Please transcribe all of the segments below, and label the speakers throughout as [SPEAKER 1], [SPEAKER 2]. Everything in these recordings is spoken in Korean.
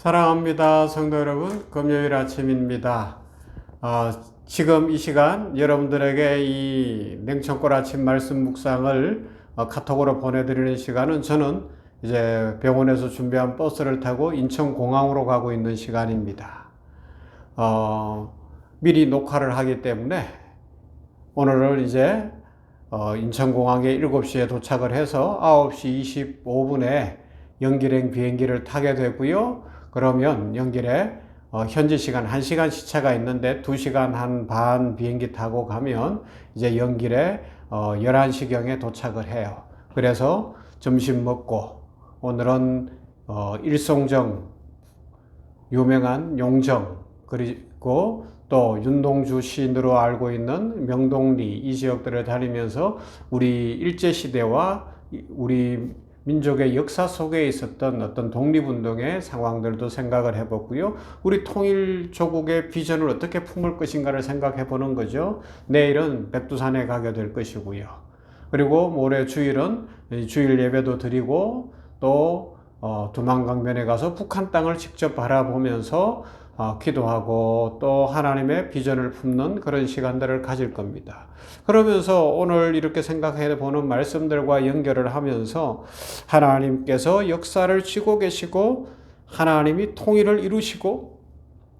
[SPEAKER 1] 사랑합니다. 성도 여러분, 금요일 아침입니다. 어, 지금 이 시간 여러분들에게 이 냉천골 아침 말씀 묵상을 어, 카톡으로 보내드리는 시간은 저는 이제 병원에서 준비한 버스를 타고 인천공항으로 가고 있는 시간입니다. 어, 미리 녹화를 하기 때문에 오늘은 이제 어, 인천공항에 7시에 도착을 해서 9시 25분에 연기행 비행기를 타게 되고요. 그러면 연길에 어, 현지 시간 1시간 시차가 있는데 2시간 한 반 비행기 타고 가면 이제 연길에 어, 11시경에 도착을 해요. 그래서 점심 먹고 오늘은 어, 일송정 유명한 용정 그리고 또 윤동주 시인으로 알고 있는 명동리 이 지역들을 다니면서 우리 일제 시대와 우리 민족의 역사 속에 있었던 어떤 독립운동의 상황들도 생각을 해봤고요. 우리 통일 조국의 비전을 어떻게 품을 것인가를 생각해 보는 거죠. 내일은 백두산에 가게 될 것이고요. 그리고 모레 주일은 주일 예배도 드리고 또 어, 두만강변에 가서 북한 땅을 직접 바라보면서 어, 기도하고 또 하나님의 비전을 품는 그런 시간들을 가질 겁니다. 그러면서 오늘 이렇게 생각해 보는 말씀들과 연결을 하면서 하나님께서 역사를 쥐고 계시고 하나님이 통일을 이루시고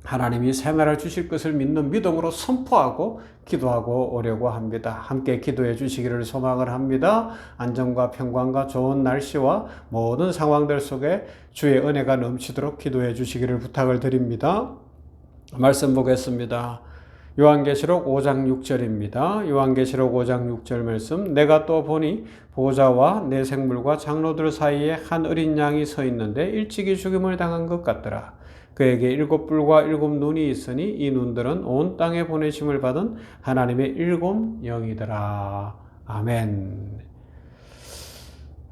[SPEAKER 1] 하나님이 새 나라를 주실 것을 믿는 믿음으로 선포하고 기도하고 오려고 합니다. 함께 기도해 주시기를 소망을 합니다. 안정과 평강과 좋은 날씨와 모든 상황들 속에 주의 은혜가 넘치도록 기도해 주시기를 부탁을 드립니다. 말씀 보겠습니다. 요한계시록 5장 6절입니다. 요한계시록 5장 6절 말씀. 내가 또 보니 보좌와 내 생물과 장로들 사이에 한 어린 양이 서 있는데 일찍이 죽임을 당한 것 같더라. 그에게 일곱 뿔과 일곱 눈이 있으니 이 눈들은 온 땅에 보내심을 받은 하나님의 일곱 영이더라. 아멘.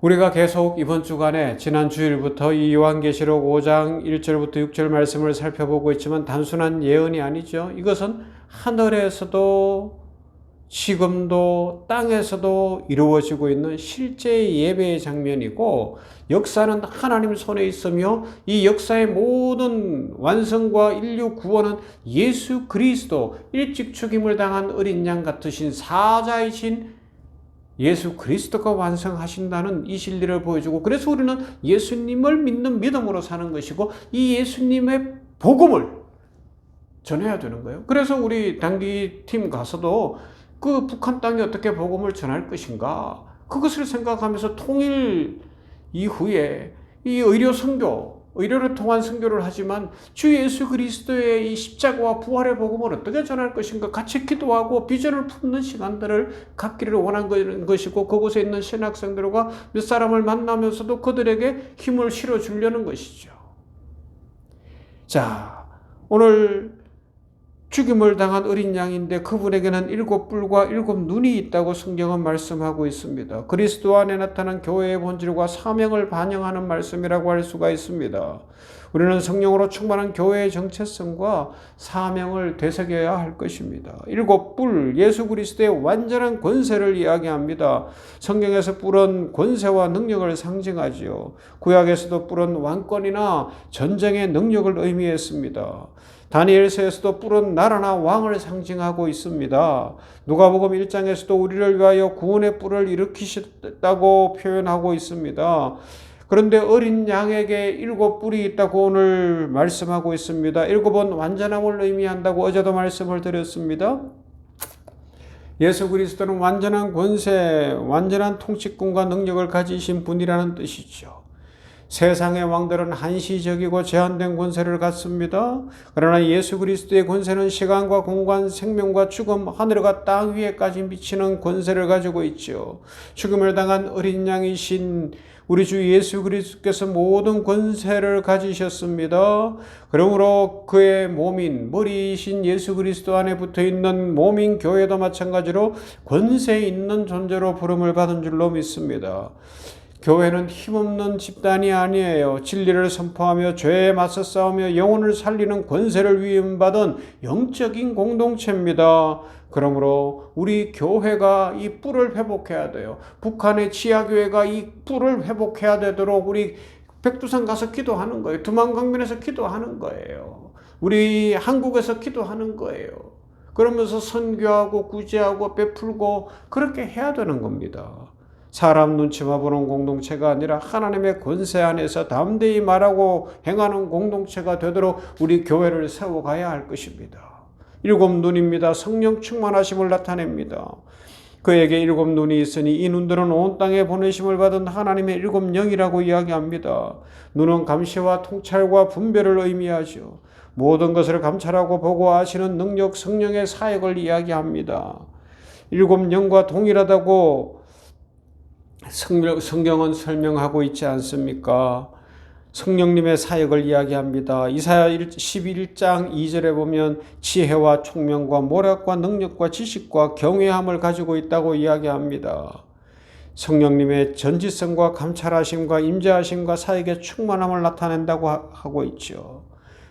[SPEAKER 1] 우리가 계속 이번 주간에 지난 주일부터 이 요한계시록 5장 1절부터 6절 말씀을 살펴보고 있지만 단순한 예언이 아니죠. 이것은 하늘에서도 지금도 땅에서도 이루어지고 있는 실제 예배의 장면이고 역사는 하나님 손에 있으며 이 역사의 모든 완성과 인류 구원은 예수 그리스도 일찍 죽임을 당한 어린 양 같으신 사자이신 예수 그리스도가 완성하신다는 이 진리를 보여주고 그래서 우리는 예수님을 믿는 믿음으로 사는 것이고 이 예수님의 복음을 전해야 되는 거예요. 그래서 우리 단기 팀 가서도 그 북한 땅에 어떻게 복음을 전할 것인가 그것을 생각하면서 통일 이후에 이 의료 선교 의료를 통한 선교를 하지만 주 예수 그리스도의 이 십자가와 부활의 복음을 어떻게 전할 것인가 같이 기도하고 비전을 품는 시간들을 갖기를 원한 것이고 그곳에 있는 신학생들과 몇 사람을 만나면서도 그들에게 힘을 실어 주려는 것이죠. 자, 오늘 죽임을 당한 어린 양인데 그분에게는 일곱 뿔과 일곱 눈이 있다고 성경은 말씀하고 있습니다. 그리스도 안에 나타난 교회의 본질과 사명을 반영하는 말씀이라고 할 수가 있습니다. 우리는 성령으로 충만한 교회의 정체성과 사명을 되새겨야 할 것입니다. 일곱 뿔, 예수 그리스도의 완전한 권세를 이야기합니다. 성경에서 뿔은 권세와 능력을 상징하지요. 구약에서도 뿔은 왕권이나 전쟁의 능력을 의미했습니다. 다니엘서에서도 뿔은 나라나 왕을 상징하고 있습니다. 누가복음 1장에서도 우리를 위하여 구원의 뿔을 일으키셨다고 표현하고 있습니다. 그런데 어린 양에게 일곱 뿔이 있다고 오늘 말씀하고 있습니다. 일곱은 완전함을 의미한다고 어제도 말씀을 드렸습니다. 예수 그리스도는 완전한 권세, 완전한 통치권과 능력을 가지신 분이라는 뜻이죠. 세상의 왕들은 한시적이고 제한된 권세를 갖습니다. 그러나 예수 그리스도의 권세는 시간과 공간, 생명과 죽음, 하늘과 땅 위에까지 미치는 권세를 가지고 있죠. 죽음을 당한 어린 양이신 우리 주 예수 그리스도께서 모든 권세를 가지셨습니다. 그러므로 그의 몸인 머리이신 예수 그리스도 안에 붙어 있는 몸인 교회도 마찬가지로 권세 있는 존재로 부름을 받은 줄로 믿습니다. 교회는 힘없는 집단이 아니에요. 진리를 선포하며 죄에 맞서 싸우며 영혼을 살리는 권세를 위임받은 영적인 공동체입니다. 그러므로 우리 교회가 이 뿔을 회복해야 돼요. 북한의 지하교회가 이 뿔을 회복해야 되도록 우리 백두산 가서 기도하는 거예요. 두만강변에서 기도하는 거예요. 우리 한국에서 기도하는 거예요. 그러면서 선교하고 구제하고 베풀고 그렇게 해야 되는 겁니다. 사람 눈치만 보는 공동체가 아니라 하나님의 권세 안에서 담대히 말하고 행하는 공동체가 되도록 우리 교회를 세워가야 할 것입니다. 일곱 눈입니다. 성령 충만하심을 나타냅니다. 그에게 일곱 눈이 있으니 이 눈들은 온 땅에 보내심을 받은 하나님의 일곱 영이라고 이야기합니다. 눈은 감시와 통찰과 분별을 의미하죠. 모든 것을 감찰하고 보고 아시는 능력 성령의 사역을 이야기합니다. 일곱 영과 동일하다고 성경은 설명하고 있지 않습니까? 성령님의 사역을 이야기합니다. 이사야 11장 2절에 보면 지혜와 총명과 모략과 능력과 지식과 경외함을 가지고 있다고 이야기합니다. 성령님의 전지성과 감찰하심과 임재하심과 사역의 충만함을 나타낸다고 하고 있죠.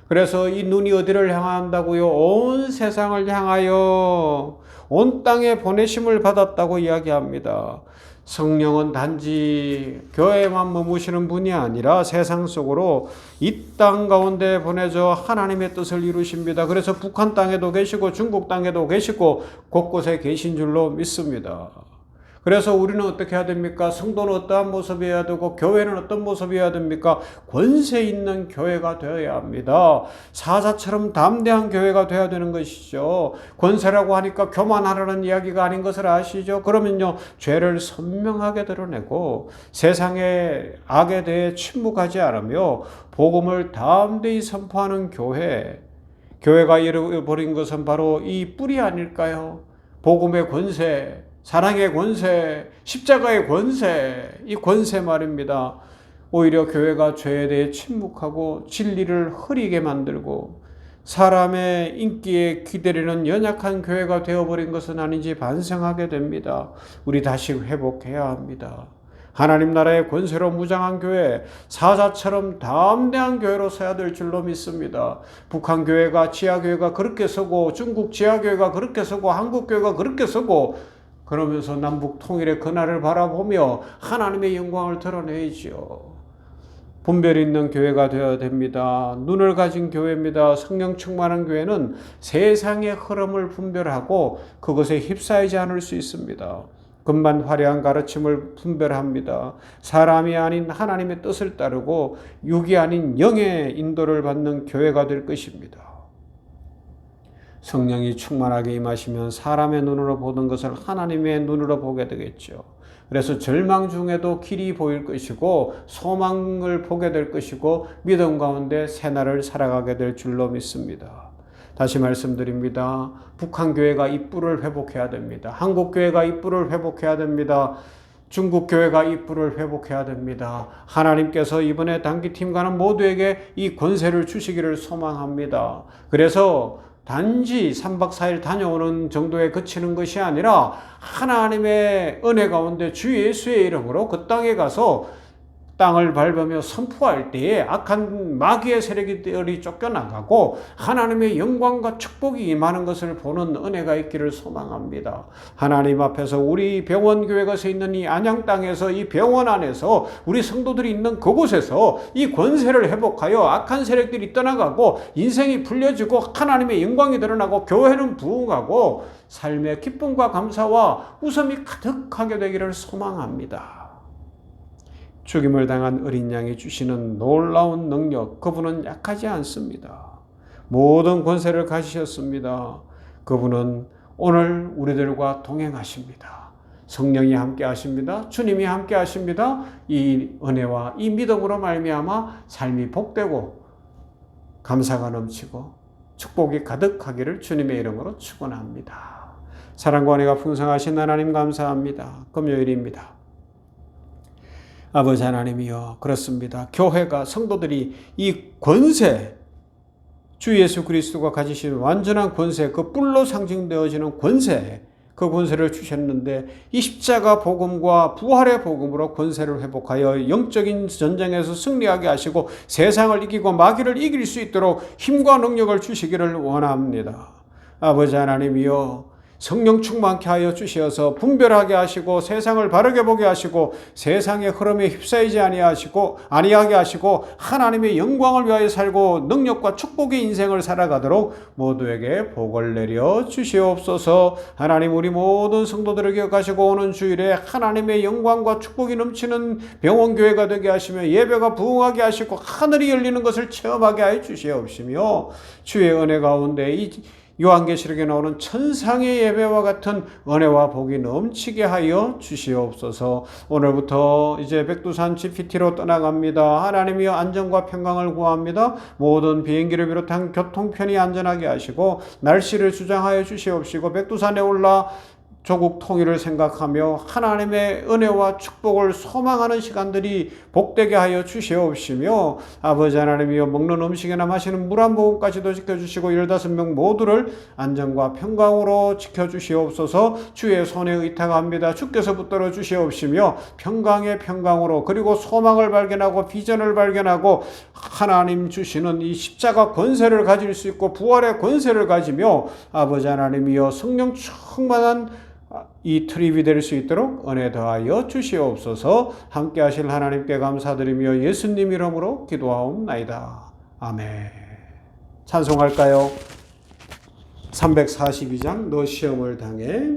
[SPEAKER 1] 그래서 이 눈이 어디를 향한다고요? 온 세상을 향하여 온 땅에 보내심을 받았다고 이야기합니다. 성령은 단지 교회만 머무시는 분이 아니라 세상 속으로 이 땅 가운데 보내져 하나님의 뜻을 이루십니다. 그래서 북한 땅에도 계시고 중국 땅에도 계시고 곳곳에 계신 줄로 믿습니다. 그래서 우리는 어떻게 해야 됩니까? 성도는 어떠한 모습이어야 되고 교회는 어떤 모습이어야 됩니까? 권세 있는 교회가 되어야 합니다. 사자처럼 담대한 교회가 되어야 되는 것이죠. 권세라고 하니까 교만하라는 이야기가 아닌 것을 아시죠? 그러면요, 죄를 선명하게 드러내고 세상의 악에 대해 침묵하지 않으며 복음을 담대히 선포하는 교회. 교회가 잃어버린 것은 바로 이 뿌리 아닐까요? 복음의 권세, 사랑의 권세, 십자가의 권세, 이 권세 말입니다. 오히려 교회가 죄에 대해 침묵하고 진리를 흐리게 만들고 사람의 인기에 기대리는 연약한 교회가 되어버린 것은 아닌지 반성하게 됩니다. 우리 다시 회복해야 합니다. 하나님 나라의 권세로 무장한 교회, 사자처럼 담대한 교회로 서야 될 줄로 믿습니다. 북한 교회가, 지하 교회가 그렇게 서고, 중국 지하 교회가 그렇게 서고, 한국 교회가 그렇게 서고, 그러면서 남북 통일의 그날을 바라보며 하나님의 영광을 드러내죠. 분별 있는 교회가 되어야 됩니다. 눈을 가진 교회입니다. 성령 충만한 교회는 세상의 흐름을 분별하고 그것에 휩싸이지 않을 수 있습니다. 금만 화려한 가르침을 분별합니다. 사람이 아닌 하나님의 뜻을 따르고 육이 아닌 영의 인도를 받는 교회가 될 것입니다. 성령이 충만하게 임하시면 사람의 눈으로 보던 것을 하나님의 눈으로 보게 되겠죠. 그래서 절망 중에도 길이 보일 것이고 소망을 보게 될 것이고 믿음 가운데 새날을 살아가게 될 줄로 믿습니다. 다시 말씀드립니다. 북한 교회가 이 뿔을 회복해야 됩니다. 한국 교회가 이 뿔을 회복해야 됩니다. 중국 교회가 이 뿔을 회복해야 됩니다. 하나님께서 이번에 단기팀과는 모두에게 이 권세를 주시기를 소망합니다. 그래서 단지 3박 4일 다녀오는 정도에 그치는 것이 아니라 하나님의 은혜 가운데 주 예수의 이름으로 그 땅에 가서 땅을 밟으며 선포할 때에 악한 마귀의 세력들이 쫓겨나가고 하나님의 영광과 축복이 임하는 것을 보는 은혜가 있기를 소망합니다. 하나님 앞에서 우리 병원 교회가 서 있는 이 안양 땅에서 이 병원 안에서 우리 성도들이 있는 그곳에서 이 권세를 회복하여 악한 세력들이 떠나가고 인생이 풀려지고 하나님의 영광이 드러나고 교회는 부흥하고 삶의 기쁨과 감사와 웃음이 가득하게 되기를 소망합니다. 죽임을 당한 어린 양이 주시는 놀라운 능력, 그분은 약하지 않습니다. 모든 권세를 가지셨습니다. 그분은 오늘 우리들과 동행하십니다. 성령이 함께 하십니다. 주님이 함께 하십니다. 이 은혜와 이 믿음으로 말미암아 삶이 복되고 감사가 넘치고 축복이 가득하기를 주님의 이름으로 축원합니다. 사랑과 은혜가 풍성하신 하나님 감사합니다. 금요일입니다. 아버지 하나님이여 그렇습니다. 교회가 성도들이 이 권세 주 예수 그리스도가 가지신 완전한 권세 그 뿔로 상징되어지는 권세 그 권세를 주셨는데 이 십자가 복음과 부활의 복음으로 권세를 회복하여 영적인 전쟁에서 승리하게 하시고 세상을 이기고 마귀를 이길 수 있도록 힘과 능력을 주시기를 원합니다. 아버지 하나님이여 성령 충만케 하여 주시어서 분별하게 하시고 세상을 바르게 보게 하시고 세상의 흐름에 휩싸이지 아니하시고 아니하게 하시고 하나님의 영광을 위하여 살고 능력과 축복의 인생을 살아가도록 모두에게 복을 내려 주시옵소서. 하나님 우리 모든 성도들을 기억하시고 오는 주일에 하나님의 영광과 축복이 넘치는 병원 교회가 되게 하시며 예배가 부흥하게 하시고 하늘이 열리는 것을 체험하게 하여 주시옵시며 주의 은혜 가운데 이 요한계시록에 나오는 천상의 예배와 같은 은혜와 복이 넘치게 하여 주시옵소서. 오늘부터 이제 백두산 GPT로 떠나갑니다. 하나님이여 안전과 평강을 구합니다. 모든 비행기를 비롯한 교통편이 안전하게 하시고 날씨를 주장하여 주시옵시고 백두산에 올라 조국 통일을 생각하며 하나님의 은혜와 축복을 소망하는 시간들이 복되게 하여 주시옵시며 아버지 하나님이여 먹는 음식이나 마시는 물 한 모금까지도 지켜주시고 열다섯 명 모두를 안전과 평강으로 지켜주시옵소서 주의 손에 의탁합니다. 주께서 붙들어 주시옵시며 평강의 평강으로 그리고 소망을 발견하고 비전을 발견하고 하나님 주시는 이 십자가 권세를 가질 수 있고 부활의 권세를 가지며 아버지 하나님이여 성령 충만한 이 트립이 될 수 있도록 은혜 더하여 주시옵소서 함께 하실 하나님께 감사드리며 예수님 이름으로 기도하옵나이다. 아멘. 찬송할까요? 342장 너 시험을 당해